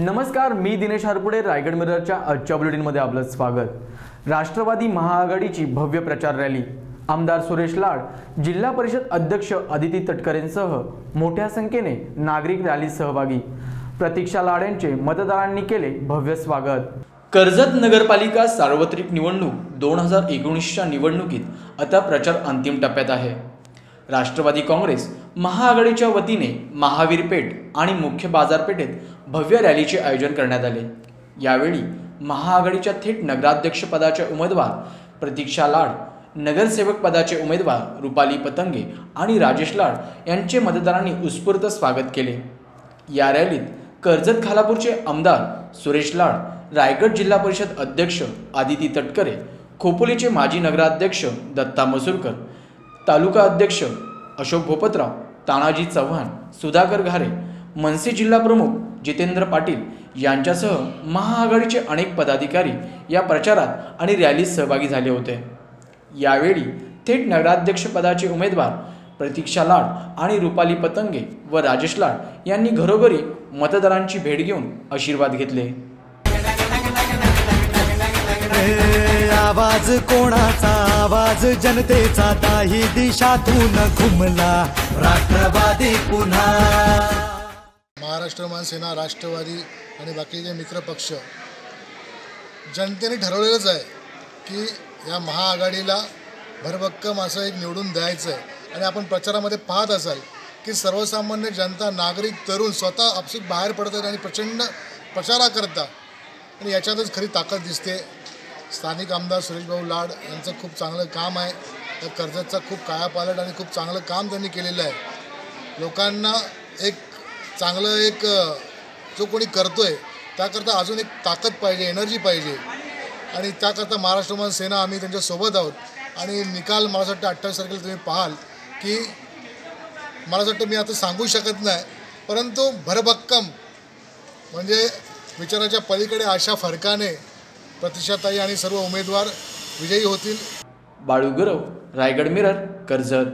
नमस्कार मी दिनेश हरपुडे रायगड मिररच्या आजच्या बुलेटिनमध्ये आपलं स्वागत. राष्ट्रवादी महाआघाडीची भव्य प्रचार रॅली. आमदार सुरेश लाड जिल्हा परिषद अध्यक्ष अदिती तटकरेंसह मोठ्या संख्येने नागरिक रॅलीत सहभागी. प्रतीक्षा लाड यांचे मतदारांनी केले भव्य स्वागत. कर्जत नगरपालिका सार्वत्रिक निवडणूक दोन हजार एकोणीसच्या निवडणुकीत आता प्रचार अंतिम टप्प्यात आहे. राष्ट्रवादी काँग्रेस महाआघाडीच्या वतीने महावीर पेठ आणि मुख्य बाजारपेठेत भव्य रॅलीचे आयोजन करण्यात आले. यावेळी महाआघाडीच्या थेट नगराध्यक्ष पदाचे उमेदवार प्रतीक्षा लाड नगरसेवक पदाचे उमेदवार रुपाली पतंगे आणि राजेश लाड यांचे मतदारांनी उत्स्फूर्त स्वागत केले. या रॅलीत कर्जत खालापूरचे आमदार सुरेश लाड रायगड जिल्हा परिषद अध्यक्ष आदिती तटकरे खोपोलीचे माजी नगराध्यक्ष दत्ता मसूरकर तालुका अध्यक्ष अशोक भोपतराव तानाजी चव्हाण सुधाकर घारे मनसे जिल्हा प्रमुख जितेंद्र पाटील यांच्यासह महाआघाडीचे अनेक पदाधिकारी या प्रचारात आणि रॅलीत सहभागी झाले होते. यावेळी थेट नगराध्यक्षपदाचे उमेदवार प्रतीक्षा लाड आणि रुपाली पतंगे व राजेश लाड यांनी घरोघरी मतदारांची भेट घेऊन आशीर्वाद घेतले. आवाज कोणाचा? आवाज जनतेचा. दाही दिशातून घुमला राष्ट्रवादी पुन्हा. महाराष्ट्र मानसेना राष्ट्रवादी आणि बाकीचे मित्रपक्ष जनतेने ठरवलेलंच आहे की या महाआघाडीला भरभक्कम असं एक निवडून द्यायचं आहे आणि आपण प्रचारामध्ये पाहत असाल की सर्वसामान्य जनता नागरिक तरुण स्वतः आपसूक बाहेर पडत आहेत आणि प्रचंड प्रचाराकरता. आणि याच्यातच खरी ताकद दिसते. स्थानिक आमदार सुरेशभाऊ लाड यांचं खूप चांगलं काम आहे. त्या कर्जतचा खूप कायापालट आणि खूप चांगलं काम त्यांनी केलेलं आहे. लोकांना एक चांगलं एक जो कोणी करतो आहे त्याकरता अजून एक ताकद पाहिजे एनर्जी पाहिजे. आणि त्याकरता महाराष्ट्र सेना आम्ही त्यांच्यासोबत आहोत. आणि निकाल मला वाटतं अठ्ठावीस तारखेला तुम्ही पाहाल की मला वाटतं मी आता सांगू शकत नाही परंतु भरभक्कम म्हणजे विचाराच्या पलीकडे अशा फरकाने प्रतिष्ठाताई आणि सर्व उमेदवार विजयी होतील. बाळू गुरव रायगड मिरर कर्जत.